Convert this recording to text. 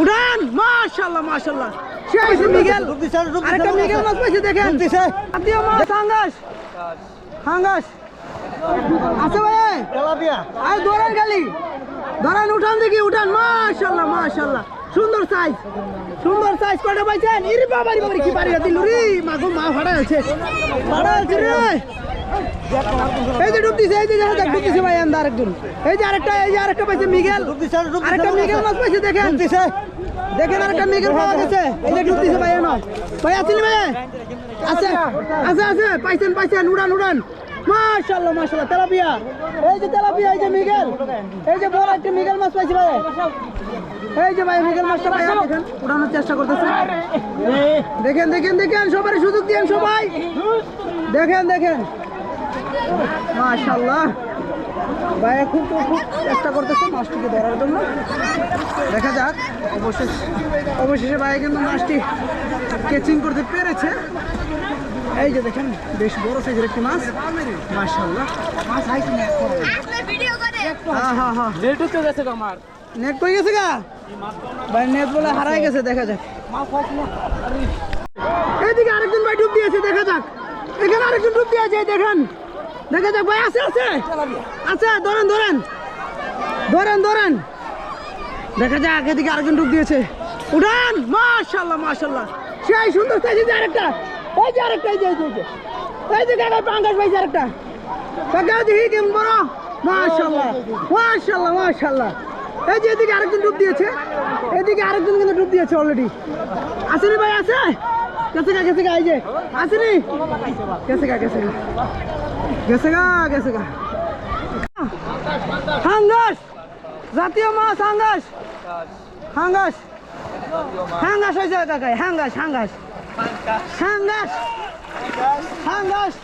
উড়ান মাশাআল্লাহ মাশাআল্লাহ। সে আছে মিগেল। আরেকটা মিগেল মাছ পাইছে দেখেন। জাতীয় মাছ হাঙ্গাস। হাঙ্গাস। আছে ভাই আই ধরেন খালি। ধরেন উঠান দেখি উঠান। মাশাআল্লাহ মাশাআল্লাহ। সুন্দর সাইজ সুন্দর সাইজ কটা পাইছেন? ইরে বাবারি বাবারি কি পারি দিল রে? মাগো মা ফাড়া আছে। ফাড়া আছে রে। এই যে ডুবতিছে এই যে দেখা যাক ডুবতিছে ভাই আন্দা আরেকজন এই যে আরেকটা এই যে আরেকটা পাইছে মিগেল। আরেকটা মিগেল মাছ পাইছে দেখেন। দেখেন আরেকটা মিগেল পাওয়া গেছে। এই যে ডুবতিছে ভাই এনো ভাই আছেন ভাই। আছে আছে আছে পাইছেন পাইছেন। উড়ান উড়ান। মাশাআল্লাহ মাশাআল্লাহ। তেলাপিয়া। এই যে তেলাপিয়া এই যে মিগেল। এই যে বড় একটা মিগেল মাছ পাইছি ভাই। এই যে ভাই মিগেল মাছটা ভাই দেখেন। উড়ানোর চেষ্টা করতেছে। দেখেন দেখেন দেখেন। সবারই সুযোগ দিয়েন সবাই। দেখেন দেখেন। মাশাআল্লাহ। ভাই খুব খুব চেষ্টা করতেছে মাছটিকে ধরার জন্য। দেখা যাক অবশেষ অবশেষে ভাই কিন্তু মাছটি কেচিং করতে পেরেছে। এই যে দেখেন বেশ বড় সাইজের একটি মাছ। মাশাআল্লাহ। মাছ ভিডিও করে। হ্যাঁ হ্যাঁ হ্যাঁ নেট উঠতে গেছে আমার। নেট কই গেছে গা? ভাই নেট বলে হারাই গেছে দেখা যাক। এইদিকে আরেকজন ভাই ডুব দিয়েছে দেখা যাক। এখানে আরেকজন ডুব দিয়েছে এই দেখেন। দেখা যাক ভাই আছে আছে। আছে ধরেন ধরেন। ধরেন ধরেন। দেখা যাক এদিকে আরেকজন ডুব দিয়েছে। উঠান মাশাল্লাহ মাশাল্লাহ। সেই সুন্দর সাইজ যে আরেকটা। এই যে আরেকটা এই যে এই যে, এই যে। কাকা পাঙ্গাস পাইছে আরেকটা। কাকা দেখি কেমন বড় মাশাল্লাহ মাশাল্লাহ মাশাল্লাহ। এই যে এদিকে আরেকজন ডুব দিয়েছে। এদিকে আরেকজন কিন্তু ডুব দিয়েছে অলরেডি আসেনি ভাই আছে? গেছে গা গেছে গা এই যে। আসেনি? গেছে গা গেছে গা। গেছে গা গেছে গা। হাঙ্গাস! জাতীয় মাছ, হাঙ্গাস! হাঙ্গাস! হাঙ্গাস হয়েছে কাকায় হাঙ্গাস হাঙ্গাস। হাঙ্গাস! হাঙ্গাস!